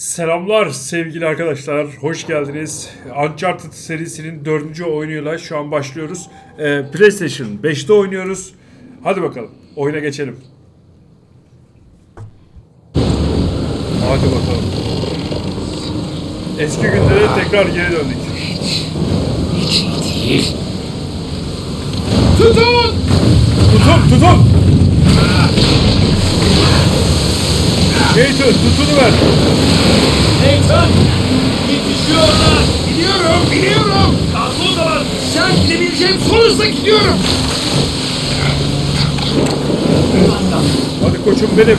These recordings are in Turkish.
Selamlar sevgili arkadaşlar, hoş geldiniz. Uncharted serisinin dördüncü oyunuyla şu an başlıyoruz. Ee, PlayStation 5'te oynuyoruz. Hadi bakalım, oyuna geçelim. Hadi bakalım. Eski günlere tekrar geri döndük. Tutun! Tutun, tutun! Nathan, tutunu ver. Nathan! Yetişiyorlar! Gidiyorum, biliyorum! Kalk o zaman! Sen gidebileceğim son hızla gidiyorum! Hadi koçum benim.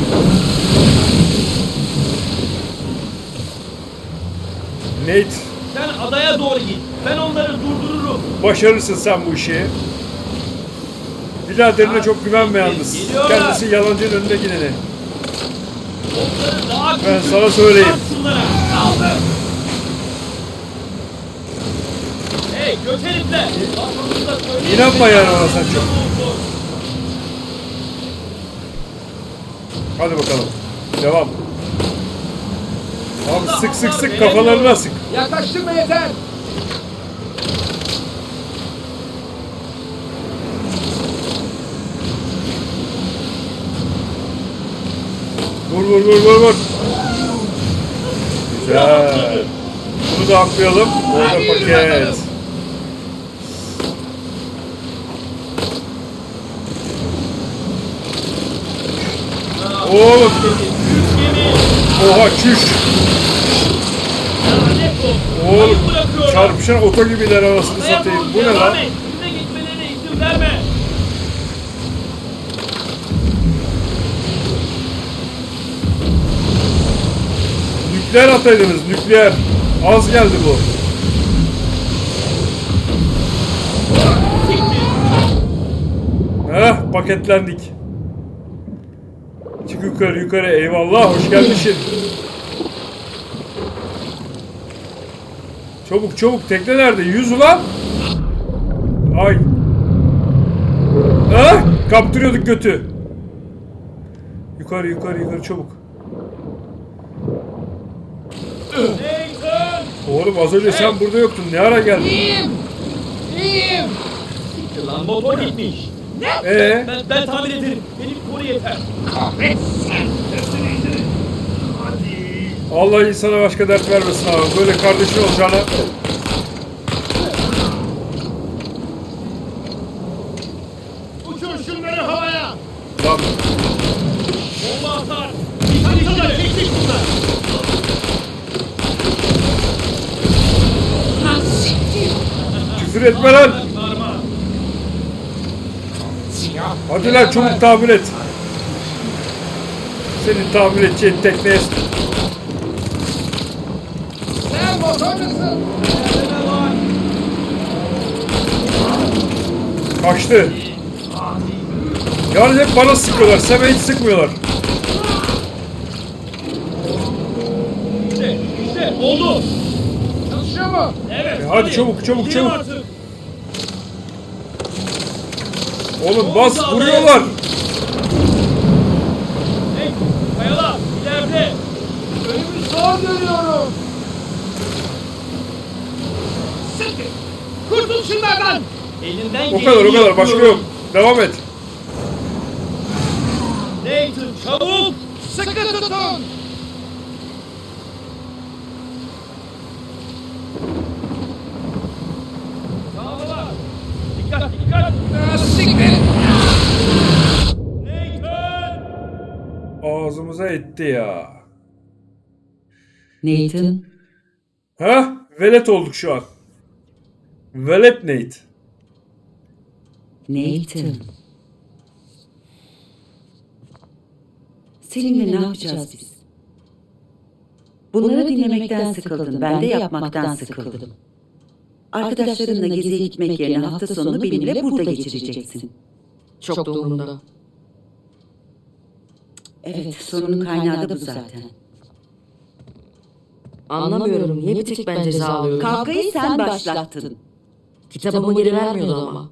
Nate, Sen adaya doğru git. Ben onları durdururum. başarırsın sen bu işi. Biraderine çok güvenme yalnız. Geliyorlar. Kendisi yalancının önüne gideni. Ben sana söyleyeyim. Hey göt herifler. İnanma yani ona sen çok. Hadi bakalım. Devam. Abi sık sık sık kafalarına sık. Yaklaştırma yeter! Vur vur vur vur vur. Güzel. Bunu da atlayalım. Orada paket. Oğlum. Oha çüş. Oğlum çarpışan oto gibiler anasını Adaya satayım. Bu ne lan? et. Önüne gitmelerine izin verme. Nükleer ataydınız nükleer. Az geldi bu. Heh paketlendik. Çık yukarı yukarı eyvallah hoş gelmişsin. Çabuk çabuk tekne nerede? Yüz ulan. Ay. Ha? Kaptırıyorduk götü. Yukarı yukarı yukarı çabuk. Oğlum az önce sen burada yoktun. Ne ara geldin? İyiyim! İyiyim! Siktir lan motor gitmiş. Ee, Ben, ben tamir ederim. Beni bir koru yeter. Kahretsin! Allah insana başka dert vermesin abi. Böyle kardeşin olacağına. Uçur şunları havaya! Lan küfür etme lan. Hadi lan çabuk tamir et. Senin tamir edeceğin tekneye kaçtı. Yani hep bana sıkıyorlar. Seme hiç sıkmıyorlar. İşte, işte oldu. Çalışıyor mu? Evet. E hadi çabuk, çabuk, Gidelim çabuk. artık. Oğlum bas vuruyorlar. Hey, kayalar ileride. Önümü zor görüyorum! Sıkı! Kurtul şunlardan! Elinden O kadar o kadar başka yok. Devam et. Nathan çabuk. Sıkı tutun! Sağ Dikkat dikkat. Siktir! Nathan. Ağzımıza etti ya. Nathan, Ha? Velet olduk şu an. Velet Nate. Nathan. Seninle ne yapacağız biz? Bunları dinlemekten sıkıldın, ben de yapmaktan sıkıldım. Arkadaşlarınla geziye gitmek yerine hafta sonunu benimle burada geçireceksin. Çok umurumda. Evet, sorunun kaynağı da bu zaten. Anlamıyorum niye bir tek ben ceza alıyorum. Kavgayı sen başlattın. Kitabımı geri vermiyordu ama.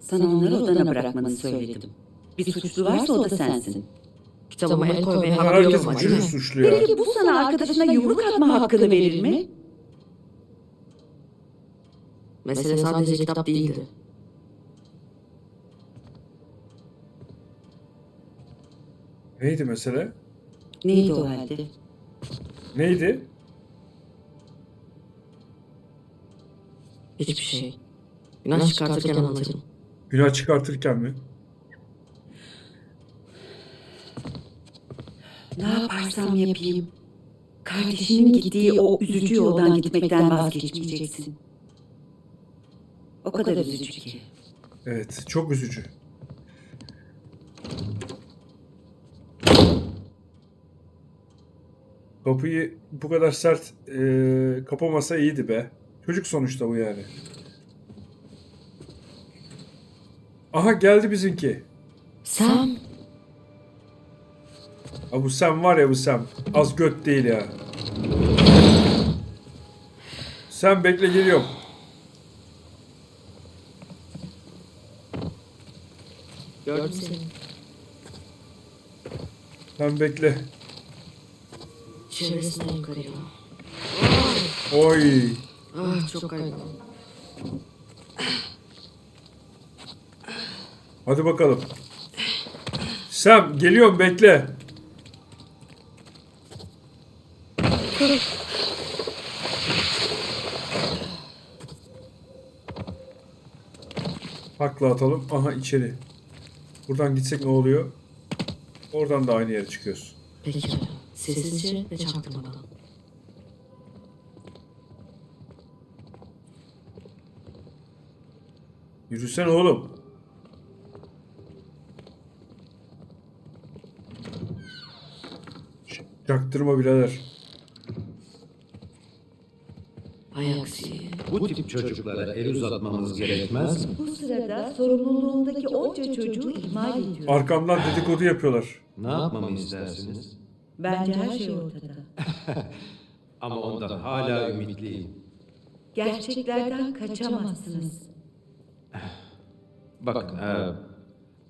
Sana onları odana bırakmanı söyledim. Bir suçlu varsa o da sensin. Kitabıma el koymaya hakkı Herkes yok ama değil suçluyor. Peki bu sana arkadaşına yumruk atma hakkını verir mi? Mesele sadece kitap değildi. Neydi mesele? Neydi o halde? Neydi? Hiçbir şey. Günah çıkartırken anlatırım. Günah çıkartırken mi? Ne yaparsam yapayım. Kardeşinin gittiği o üzücü yoldan gitmekten vazgeçmeyeceksin. O kadar üzücü ki. Evet, çok üzücü. Kapıyı bu kadar sert eee, kapamasa iyiydi be. Çocuk sonuçta bu yani. Aha geldi bizimki. Sam. Ha bu Sam var ya bu Sam. Az göt değil ya. Sen bekle geliyorum. Gördüm seni. Sen bekle. Çevresine yukarıya. Oy. Ah çok kaygan. Hadi bakalım. Sam geliyorum bekle. Takla atalım. Aha içeri. Buradan gitsek ne oluyor? Oradan da aynı yere çıkıyoruz. Peki. Sessizce ve çaktırmadan. Yürüsene oğlum. Çaktırma birader. Hay aksi. Bu tip çocuklara el uzatmamız gerekmez? Bu sırada sorumluluğundaki onca çocuğu ihmal ediyor. Arkamdan dedikodu yapıyorlar. Ne yapmamı istersiniz? Bence her şey ortada. Ama ondan hala ümitliyim. Gerçeklerden kaçamazsınız. Bakın, e,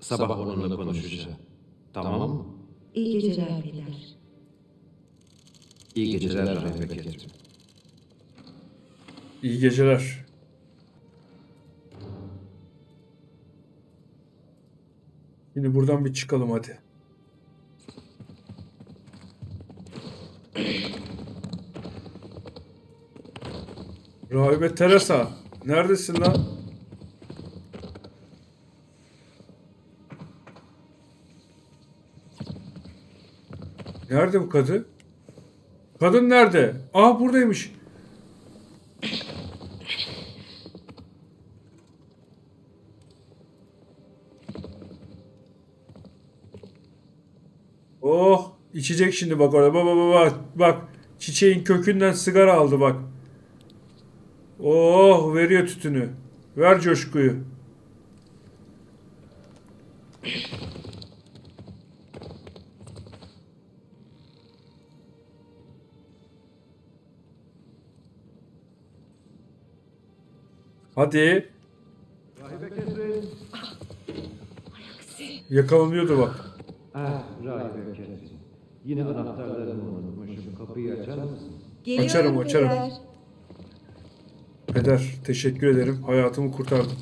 sabah onunla konuşacağım. Tamam mı? İyi geceler Peder. İyi geceler Rahim Bekir'cim. İyi geceler. Şimdi buradan bir çıkalım hadi. Rahibe Teresa. Neredesin lan? Nerede bu kadın? Kadın nerede? Aa buradaymış. Oh içecek şimdi bak orada. Bak bak bak. Bak çiçeğin kökünden sigara aldı bak. Oh veriyor tütünü. Ver coşkuyu. Hadi. Yakalanıyordu bak. Ah. Yine anahtarlarımı unutmuşum. Kapıyı açar mısın? Geliyorum Açarım, açarım. Peder. Peder teşekkür ederim. Hayatımı kurtardın.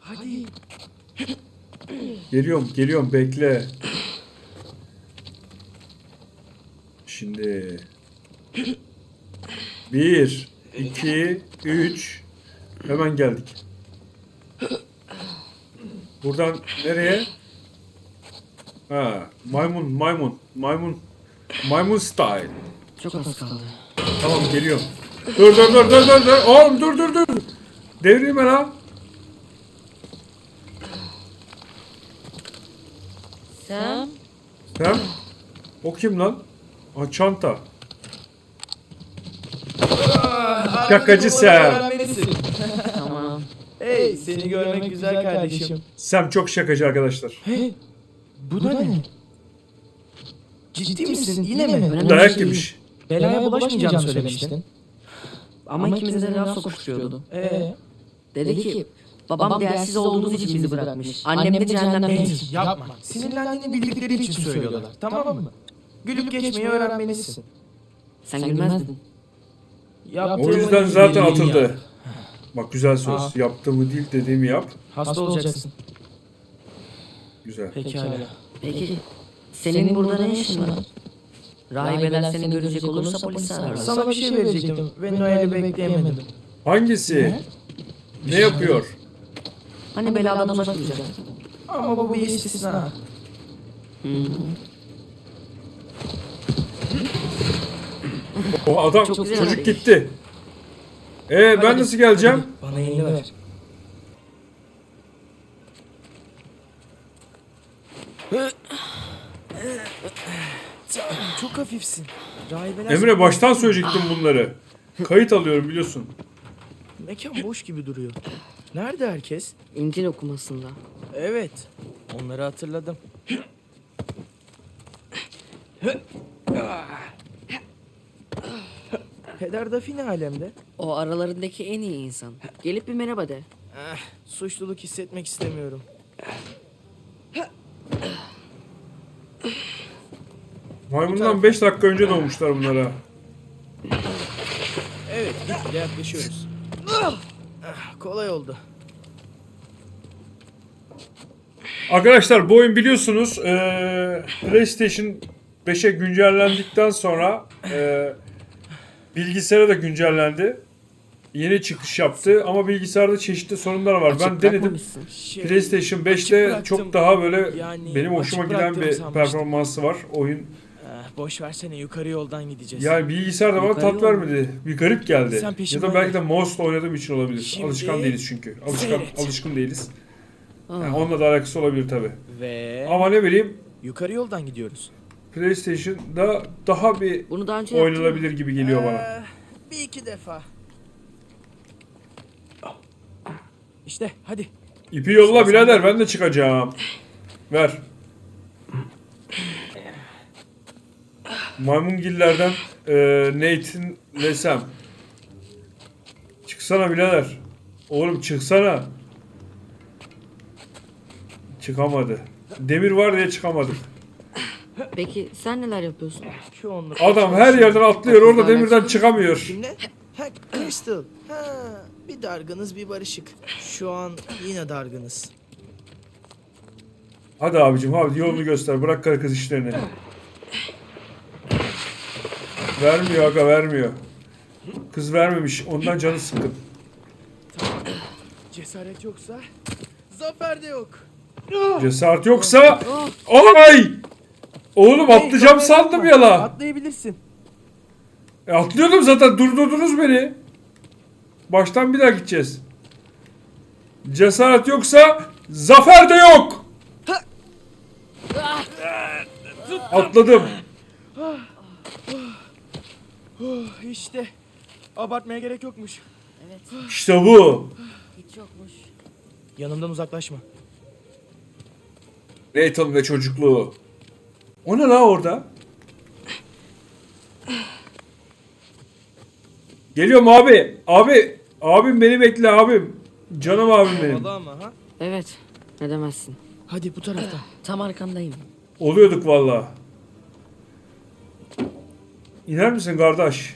Hadi. Geliyorum, geliyorum. Bekle. Şimdi. Bir, iki, üç. Hemen geldik. Buradan nereye? Ha, maymun, maymun, maymun, maymun style. Çok az kaldı. Tamam geliyorum. Dur dur dur dur dur dur. Oğlum dur dur dur. Ben ha. Sam. Sen? O kim lan? Ha çanta. Şakacı Sam. Tamam. Hey seni görmek güzel kardeşim. Sam çok şakacı arkadaşlar. Hey bu da ne? Ciddi misin yine mi? Dayak yemiş. Belaya bulaşmayacağını söylemiştin. Ama ikimize de laf sokuşturuyordu. Ee, Dedi ki Babam değersiz olduğumuz için bizi bırakmış. Annem de cehennemdedir. Yapma. Sinirlendiğini bildikleri için söylüyorlar. Tamam mı? Gülüp geçmeyi öğrenmelisin. Sen gülmezdin. O yüzden zaten atıldı. Bak güzel söz. Yaptığımı değil dediğimi yap. Hasta olacaksın. Güzel. Pekala. Peki senin burada ne işin var? Rahibeler seni görecek olursa polisi ararlar. Sana bir şey verecektim ve Noel'i bekleyemedim. Hangisi? Ne yapıyor? Hani beladan uzak duracak. Ama bu bir istisna. O adam Çok güzel çocuk arayış. gitti. Ee ben nasıl geleceğim? Bana elini ver. Çok hafifsin. Rahibeler Emre baştan söyleyecektim bunları. Kayıt alıyorum biliyorsun. mekan boş gibi duruyor. Nerede herkes? İncil okumasında. Evet. Onları hatırladım. Peder Dafine alemde. O aralarındaki en iyi insan. Gelip bir merhaba de. Eh, suçluluk hissetmek istemiyorum. Maymundan 5 dakika önce doğmuşlar bunlara. Evet, gitgide yaklaşıyoruz. Ah, kolay oldu. Arkadaşlar bu oyun biliyorsunuz eee, PlayStation 5'e güncellendikten sonra eee bilgisayara da güncellendi. Yeni çıkış yaptı ama bilgisayarda çeşitli sorunlar var. Ben denedim. Şey, PlayStation açık 5'te bıraktım. çok daha böyle Yani benim hoşuma açık giden bıraktığımı bir sanmıştım. performansı var oyun. Boş versene yukarı yoldan gideceğiz. Yani bilgisayarda bana Yukarı tat yol. vermedi. Bir garip geldi. Sen Ya peşimden da belki de mouse'la oynadığım için olabilir. Şimdi Alışkan değiliz çünkü. Alışkan seyret. alışkın değiliz. Yani onunla da alakası olabilir tabi. Ve Ama ne bileyim yukarı yoldan gidiyoruz. PlayStation'da daha bir Bunu daha önce yaptın mı? oynanabilir gibi geliyor bana. Eh, bir iki defa. İşte hadi. İpi yolla birader ben de çıkacağım. Ver. Maymungillerden e, Nathan Lesem. Çıksana birader. Oğlum çıksana. Çıkamadı. Demir var diye çıkamadık. Peki sen neler yapıyorsun? Çoğunluk. Adam her yerden atlıyor orada demirden çıkamıyor. Kimle? Ha, Crystal. Ha, bir dargınız bir barışık. Şu an yine dargınız. Hadi abicim hadi yolunu göster. Bırak karı kız işlerini. Vermiyor aga vermiyor. Kız vermemiş. Ondan canı sıkkın. Cesaret yoksa zafer de yok. Cesaret yoksa ay! Oğlum atlayacağım sandım ya la. Atlayabilirsin. E, atlıyordum zaten durdurdunuz beni. Baştan bir daha gideceğiz. Cesaret yoksa zafer de yok. Atladım. Oh, işte. Abartmaya gerek yokmuş. İşte bu. Hiç yokmuş. Yanımdan uzaklaşma. Nathan ve çocukluğu. O ne la orada? Geliyorum abi. Abi. Abim beni bekle abim. Canım abim benim. Havalı ama ha. Evet. Ne demezsin. Hadi bu taraftan. Tam arkandayım. Oluyorduk valla. İner misin kardeş?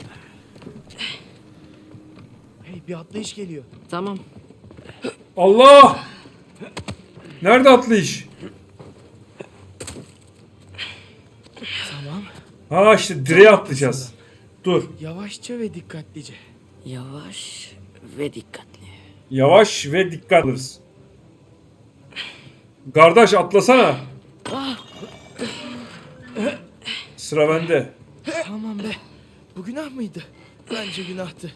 Hey bir atlayış geliyor. Tamam. Allah! Nerede atlayış? Tamam. Ha işte direğe atlayacağız. Dur. Yavaşça ve dikkatlice. Yavaş ve dikkatli. Yavaş ve dikkat alırız. Kardeş atlasana. Sıra bende. Aman be. Bu günah mıydı? Bence günahtı.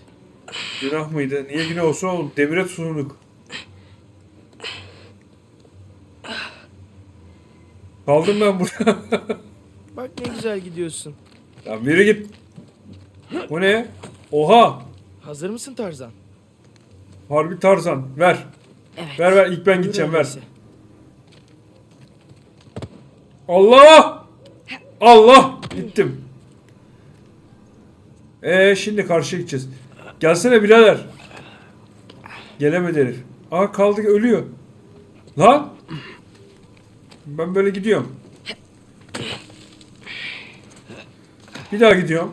Günah mıydı? Niye günah olsun oğlum? Demire tutunduk. Kaldım ben burada. Bak ne güzel gidiyorsun. ya biri git. Bu ne? Oha! Hazır mısın Tarzan? Harbi Tarzan. Ver. Evet. Ver ver ilk ben gideceğim ver. öyleyse. Allah! Allah! Gittim. Ee şimdi karşıya gideceğiz. Gelsene birader. Gelemedi herif. Aa kaldı ölüyor. Lan! Ben böyle gidiyorum. Bir daha gidiyorum.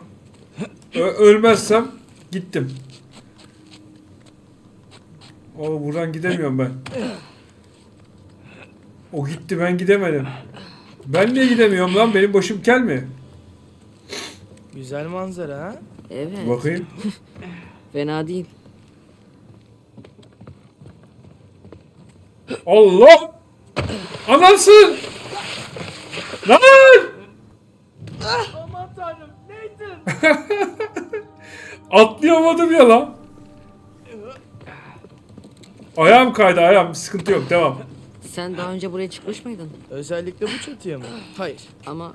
Ö- ölmezsem gittim. O buradan gidemiyorum ben. O gitti ben gidemedim. Ben niye gidemiyorum lan? Benim başım kel mi? Güzel manzara ha? Evet. Bakayım. Fena değil. Allah! Anansın! Lan! Aman tanrım Nathan. Atlayamadım ya lan. Ayağım kaydı ayağım. Sıkıntı yok devam. Sen daha önce buraya çıkmış mıydın? Özellikle bu çatıya mı? Hayır. Ama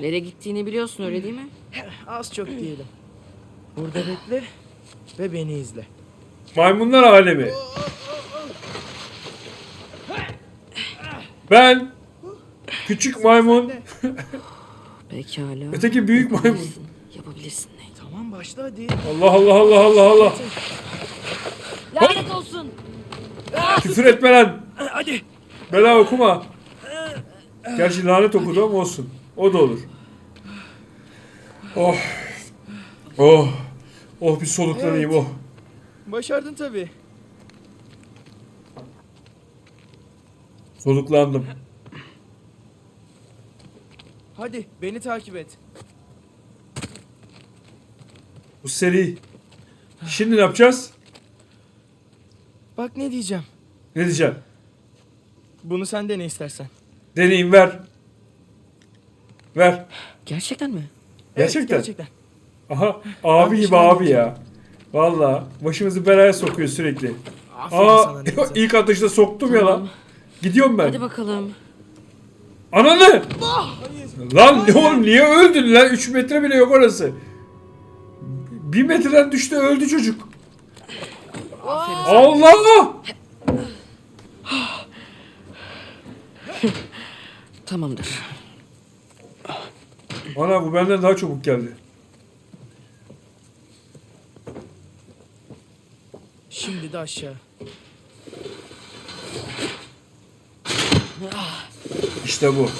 nereye gittiğini biliyorsun öyle değil mi? Az çok diyelim. Burada bekle ve beni izle. Maymunlar alemi. Ben küçük maymun, Pekala. öteki büyük maymun. Yapabilirsin. Yapabilirsin Nate. Tamam başla hadi. Allah Allah Allah Allah Allah. Lanet olsun. Küfür etme lan. Hadi. Bela okuma. Gerçi lanet okudu ama olsun. O da olur. Oh. Oh. Oh bir soluklanayım oh. Başardın tabii. Soluklandım. Hadi beni takip et. Bu seri. Şimdi ne yapacağız? Bak ne diyeceğim. Ne diyeceğim? Bunu sen de ne istersen. Deneyim ver. Ver. Gerçekten mi? Gerçekten. Evet, gerçekten. Aha abi gibi abi ya. Valla başımızı belaya sokuyor sürekli. Aferin sana Aa ilk atışta soktum ya lan. Gidiyorum ben. Hadi bakalım. Ananı! Lan ne oğlum niye öldün lan? 3 metre bile yok orası. 1 metreden düştü öldü çocuk. Allah! Tamamdır. Ana bu benden daha çabuk geldi. Şimdi de aşağı. İşte bu.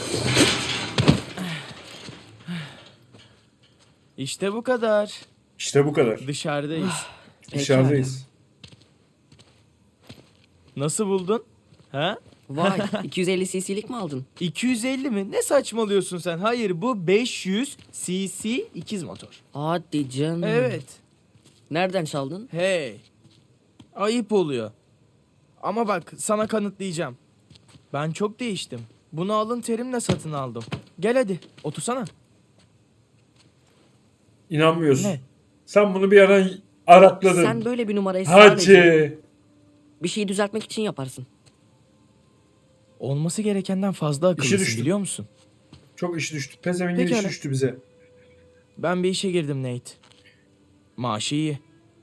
İşte bu kadar. İşte bu kadar. Dışarıdayız. Dışarıdayız. Nasıl buldun? Ha? Vay 250 cc'lik mi aldın? 250 mi? Ne saçmalıyorsun sen? Hayır bu 500 cc ikiz motor. Hadi canım. Evet. Nereden çaldın? Hey. Ayıp oluyor. Ama bak sana kanıtlayacağım. Ben çok değiştim. Bunu alın terimle satın aldım. Gel hadi otursana. İnanmıyorsun. Ne? Sen bunu bir yerden arakladın. Sen böyle bir numarayı sadece Hacı. bir şeyi düzeltmek için yaparsın. Olması gerekenden fazla akıllısın düştüm. biliyor musun? Çok iş düştü. Pezevengin iş Pekala. düştü bize. Ben bir işe girdim Nate. Maaşı iyi.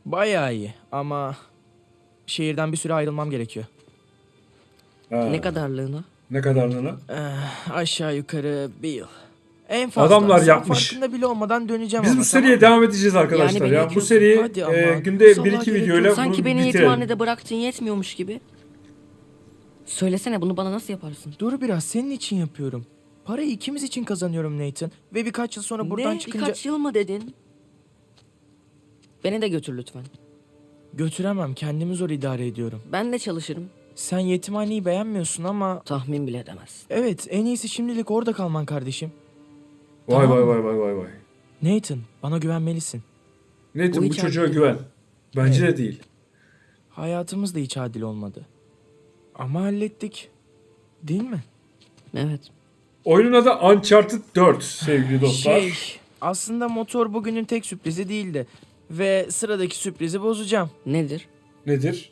Bayağı iyi ama şehirden bir süre ayrılmam gerekiyor. Ha, Ne kadarlığına? ne kadarlığına? Eh, aşağı yukarı bir yıl. En fazla. Adamlar Sen yapmış. Farkında bile olmadan döneceğim Biz ama, bu seriye tamam devam edeceğiz arkadaşlar Yani beni ya. Bu seri e, günde Salaha 1-2 gerek videoyla bunu Sanki beni bitirelim. yetimhanede bıraktığın yetmiyormuş gibi. Söylesene bunu bana nasıl yaparsın? Dur biraz senin için yapıyorum. Parayı ikimiz için kazanıyorum Nathan. Ve birkaç yıl sonra buradan ne? çıkınca... Birkaç yıl mı dedin? Beni de götür lütfen. Götüremem kendimi zor idare ediyorum. Ben de çalışırım. Sen yetimhaneyi beğenmiyorsun ama... Tahmin bile edemezsin. Evet en iyisi şimdilik orada kalman kardeşim. Vay Tamam. vay vay vay vay vay. Nathan bana güvenmelisin. Nathan Bu bu hiç çocuğa adil güven. Bence de değil. Hayatımız da hiç adil olmadı. Ama hallettik. Değil mi? Evet. Oyunun adı Uncharted 4 sevgili dostlar. Şey, aslında motor bugünün tek sürprizi değildi. Ve sıradaki sürprizi bozacağım. Nedir? Nedir?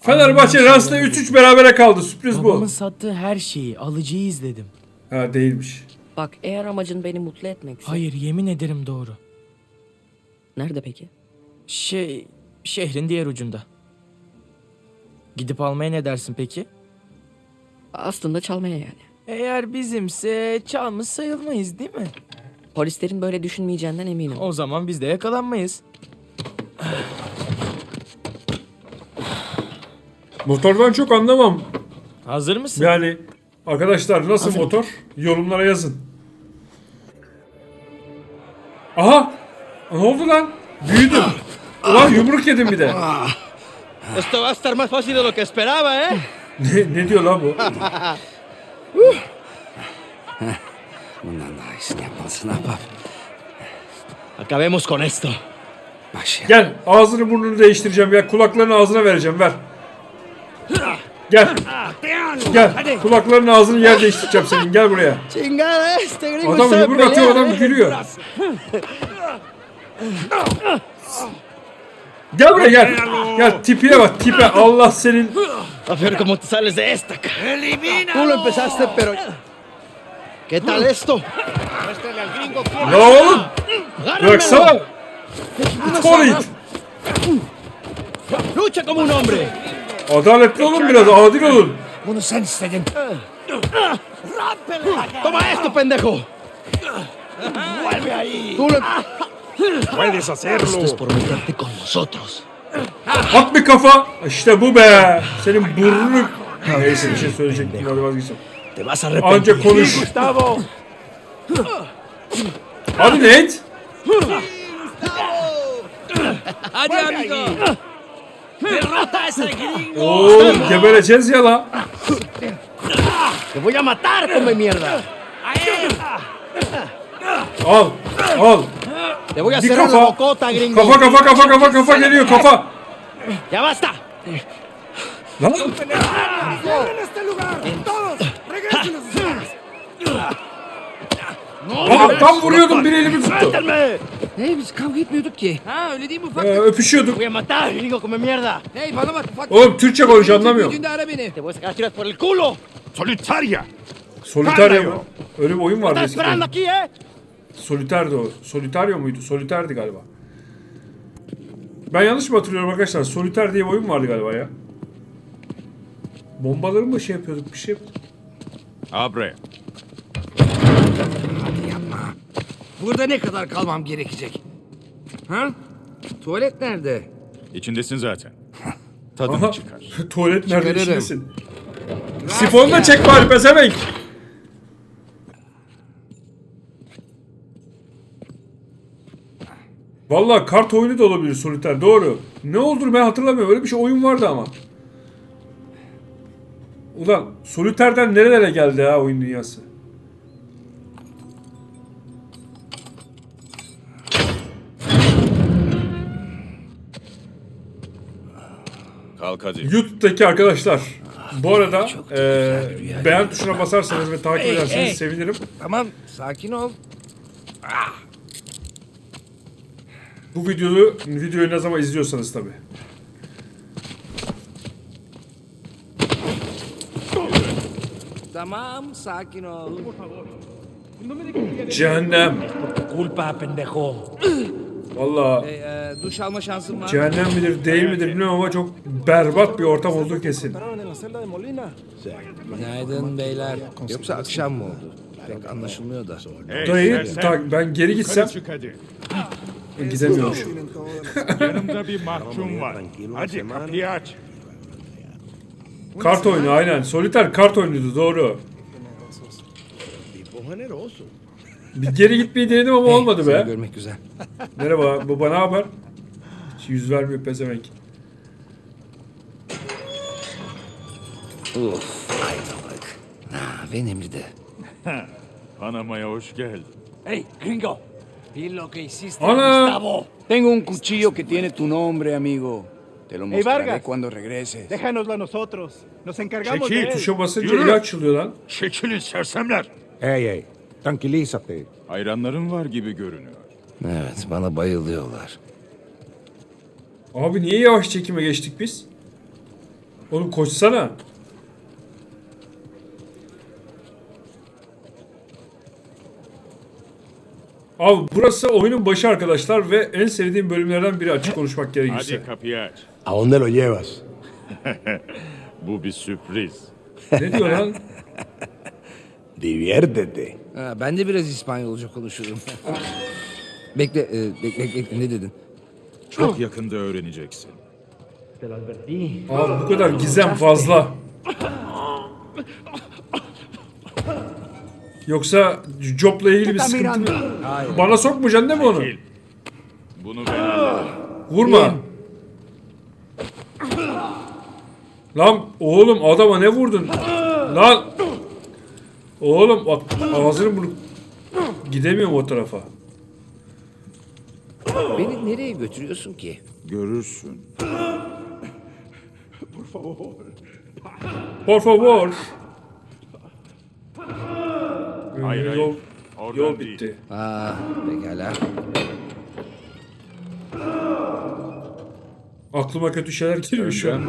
Fenerbahçe aynen. 3-3 berabere kaldı. Sürpriz bu. Babamın sattığı her şeyi, alıcıyı izledim. Ha değilmiş. Bak eğer amacın beni mutlu etmekse. Hayır, yemin ederim doğru. Nerede peki? Şey, şehrin diğer ucunda. Gidip almaya ne dersin peki? Aslında çalmaya yani. Eğer bizimse çalmış sayılmayız değil mi? Polislerin böyle düşünmeyeceğinden eminim. O zaman biz de yakalanmayız. Motordan çok anlamam. Hazır mısın? Yani arkadaşlar nasıl motor? Yorumlara yazın. Aha! Ne oldu lan? Büyüdüm. Ulan yumruk yedim bir de. Esto va a estar más fácil de lo que esperaba, ¿eh? Ne, ne diyor lan bu? Bundan daha iyisini yapmalısın ahbap. Acabemos con esto. Başla. Gel ağzını burnunu değiştireceğim ya. Kulaklarını ağzına vereceğim ver. Gel. Gel. Kulaklarını ağzını yer değiştireceğim senin. Gel buraya. Adam yumruk atıyor adam gülüyor. Gel buraya gel. Gel tipine bak tipe. Allah senin. A ver cómo te sales de esta. ¡Elimina! Tú lo empezaste, pero... ¿Qué tal esto? Ne oğlum? Bıraksana. Kol it. ¡Lucha como un hombre! Adaletli olun biraz. Adil olun. Bunu sen istedin. ¡Toma esto, pendejo! ¡Vuelve ahí! ¡Tú lo... Puedes hacerlo. Esto es por meterte con nosotros. At bir kafa. İşte bu be. Senin burnunu... Neyse bir şey söyleyecektim. Hadi vazgeçeceğim. Te vas a arrepentir. Anca konuş. Gustavo! Hadi Nate. ¡Hadi, amigo! ¡Derrota a ese gringo! Oğlum gebereceğiz ya la. ¡Te voy a matar, come mierda! Al. Al. ¡Te voy a Bir cerrar la kafa. bocota, gringo! Kafa kafa kafa kafa kafa geliyor kafa. ¡Ya basta! Lan. Aa, tam vuruyordum bir elimi tuttu. Hey biz kavga etmiyorduk ki. Ha öyle değil mi ufak? Ee, öpüşüyorduk. ¡Te voy a matar, gringo, come mierda! Hey bana bak ufak. Oğlum Türkçe konuşuyor anlamıyorum. Büyüdüğünde ara beni. ¡Te voy a sacar tiras por el culo! Solitaria. Solitario mu? Öyle bir oyun vardı ¡Estás esperando aquí, eh! Soliterdi o. Solitario muydu? Soliterdi galiba. Ben yanlış mı hatırlıyorum arkadaşlar? Soliter diye bir oyun vardı galiba ya. Bombaları mı şey yapıyorduk? Bir şey yapıyorduk. Abre. Burada ne kadar kalmam gerekecek? Ha? Tuvalet nerede? İçindesin zaten. Tadını Aha. çıkar. Tuvalet nerede Çıkarırım. içindesin? Sifonu da çek bari pezevenk. Vallahi kart oyunu da olabilir soliter doğru. Ne olur ben hatırlamıyorum. Öyle bir şey oyun vardı ama. Ulan soliterden nerelere geldi ha oyun dünyası? YouTube'daki arkadaşlar bu arada eee beğen tuşuna basarsanız ve takip ederseniz sevinirim. Tamam sakin ol. Bu videoyu videoyu ne zaman izliyorsanız tabi. Tamam sakin ol. Cehennem. Culpa pendejo. Valla Hey, e, duş alma şansın var. cehennem midir değil midir bilmiyorum ama çok berbat bir ortam olduğu kesin. Günaydın beyler. Yoksa akşam mı oldu? Pek anlaşılmıyor da. Hey, Dayı sersem, ta- ben geri gitsem çık hadi. Yanımda bir mahkum var. Hadi kapıyı aç. Kart oyunu aynen. Soliter kart oyunuydu doğru. Bir geri gitmeyi denedim ama olmadı Seni be. görmek güzel. Merhaba baba ne haber? Hiç yüz vermiyor pezevenk. Uf aydınlık. Ha, önemli de. Panama'ya hoş geldin. ¡Hey, gringo! Vi lo que hiciste, Ana! Gustavo. Tengo un cuchillo que tiene tu nombre, amigo. Te lo mostraré Vargas. cuando regreses. Déjanoslo a nosotros. Nos encargamos Çekil tuşa basınca eli açılıyor lan. Çekilin sersemler. Hey, hey, tranquilízate. Hayranların var gibi görünüyor. Evet bana bayılıyorlar. Abi niye yavaş çekime geçtik biz? Oğlum koşsana. Abi burası oyunun başı arkadaşlar ve en sevdiğim bölümlerden biri açık konuşmak gerekirse. Hadi kapıyı aç. ¿A dónde lo llevas? Bu bir sürpriz. Ne diyor lan? Diviértete. Ha, ben de biraz İspanyolca konuşurum. bekle, e, bekle, bekle, ne dedin? Çok yakında öğreneceksin. Abi bu kadar gizem fazla. Yoksa Job'la ilgili bir sıkıntı mı? Bana sokmayacaksın değil mi onu? Bunu ben anladım. Vurma. Lan oğlum adama ne vurdun? Lan. Oğlum bak ağzını bunu gidemiyorum o tarafa. Beni nereye götürüyorsun ki? Görürsün. Por favor. Hayır, hayır. Yol, Oradan yol değil. bitti. Aa, pekala. Aklıma kötü şeyler geliyor şu an.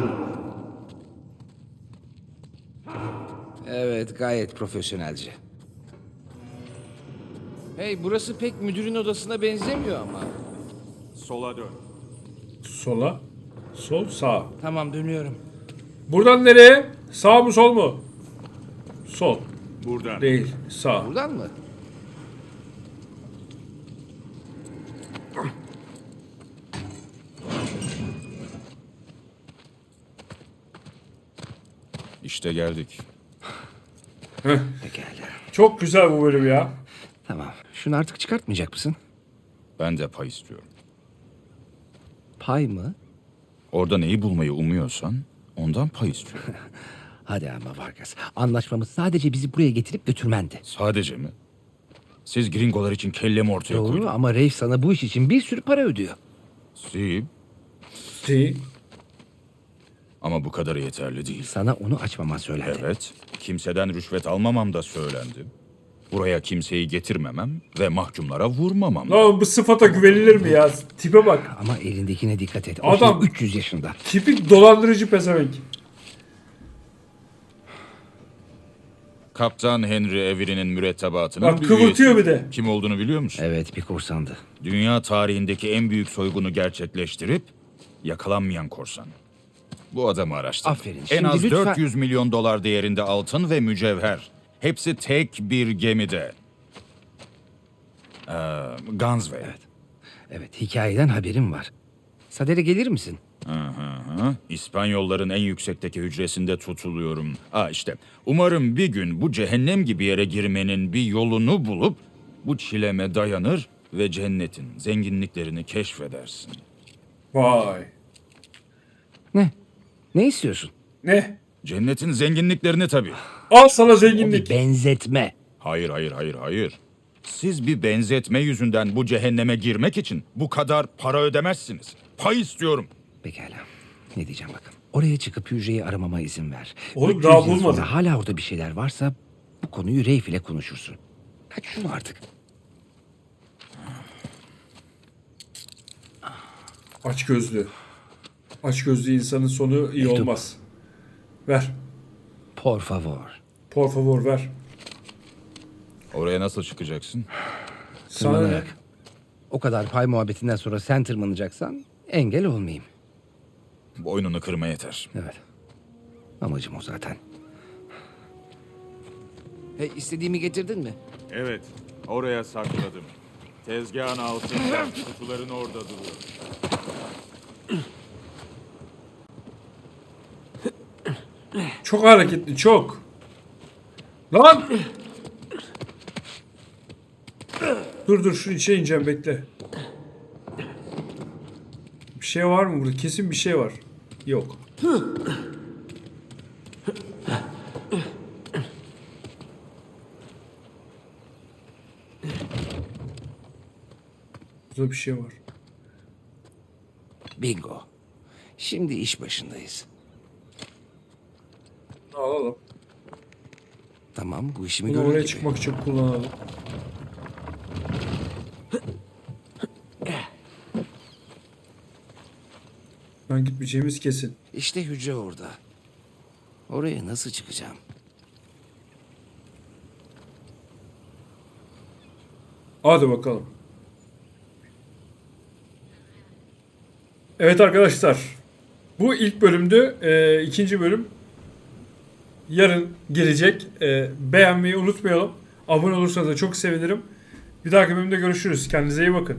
Evet, gayet profesyonelce. Hey, burası pek müdürün odasına benzemiyor ama. Sola dön. Sola. Sol sağ. Tamam, dönüyorum. Buradan nereye? Sağ mı sol mu? Sol. Buradan. Değil. Sağ. Buradan mı? İşte geldik. Pekala. Çok güzel bu bölüm ya. Tamam. Şunu artık çıkartmayacak mısın? Ben de pay istiyorum. Pay mı? Orada neyi bulmayı umuyorsan ondan pay istiyorum. Hadi ama Vargas. Anlaşmamız sadece bizi buraya getirip götürmendi. Sadece mi? Siz gringolar için kellemi ortaya Doğru koydunuz. ama Reif sana bu iş için bir sürü para ödüyor. Si, Değil. Ama bu kadarı yeterli değil. Sana onu açmaman söylendi. Evet, kimseden rüşvet almamam da söylendi. Buraya kimseyi getirmemem ve mahkumlara vurmamam. da. Lan bu sıfata güvenilir mi ya? Tipe bak. Ama elindekine dikkat et. O Adam- şey 300 yaşında. Tipik dolandırıcı pezevenk. Kaptan Henry Avery'nin mürettebatının Bak bir kıvırtıyor üyesi. bir de. Kim olduğunu biliyor musun? Evet bir korsandı. Dünya tarihindeki en büyük soygunu gerçekleştirip yakalanmayan korsan. Bu adamı araştırdım. Aferin. En Şimdi az lütfen- 400 milyon dolar değerinde altın ve mücevher. Hepsi tek bir gemide. Ee, Gunsway. Evet. Evet hikayeden haberim var. Sadere gelir misin? Hı hı hı. İspanyolların en yüksekteki hücresinde tutuluyorum. Aa işte. Umarım bir gün bu cehennem gibi yere girmenin bir yolunu bulup bu çileme dayanır ve cennetin zenginliklerini keşfedersin. Vay. Ne? Ne istiyorsun? Ne? Cennetin zenginliklerini tabii. Al sana O bir zenginlik. benzetme. Hayır, hayır, hayır, hayır. Siz bir benzetme yüzünden bu cehenneme girmek için bu kadar para ödemezsiniz. Pay istiyorum. Pekala. Ne diyeceğim bakın. Oraya çıkıp hücreyi aramama izin ver. Oğlum, 300 daha yıl bulmadın. sonra hala orada bir şeyler varsa bu konuyu Reif ile konuşursun. Kaç şunu artık. Aç gözlü. Aç gözlü insanın sonu iyi Mektup. olmaz. Ver. Por favor. Por favor ver. Oraya nasıl çıkacaksın? Sana ne? Tırmanarak. O kadar pay muhabbetinden sonra sen tırmanacaksan engel olmayayım. Boynunu kırma yeter. Evet. Amacım o zaten. Hey istediğimi getirdin mi? Evet, oraya sakladım. Tezgahın altında, kutuların orada duruyor. Çok hareketli çok. Lan! Dur dur şu içe ineceğim bekle. Bir şey var mı burada? Kesin bir şey var. Yok. Burada bir şey var. Bingo. Şimdi iş başındayız. Tamam bu işimi Bunu görür oraya gibi. çıkmak için kullanalım. Ben gitmeyeceğimiz kesin. İşte hücre orada. Oraya nasıl çıkacağım? Hadi bakalım. Evet arkadaşlar. Bu ilk bölümdü. Ee, ikinci bölüm yarın gelecek. Ee, beğenmeyi unutmayalım. Abone olursanız da çok sevinirim. Bir dahaki bölümde görüşürüz. Kendinize iyi bakın.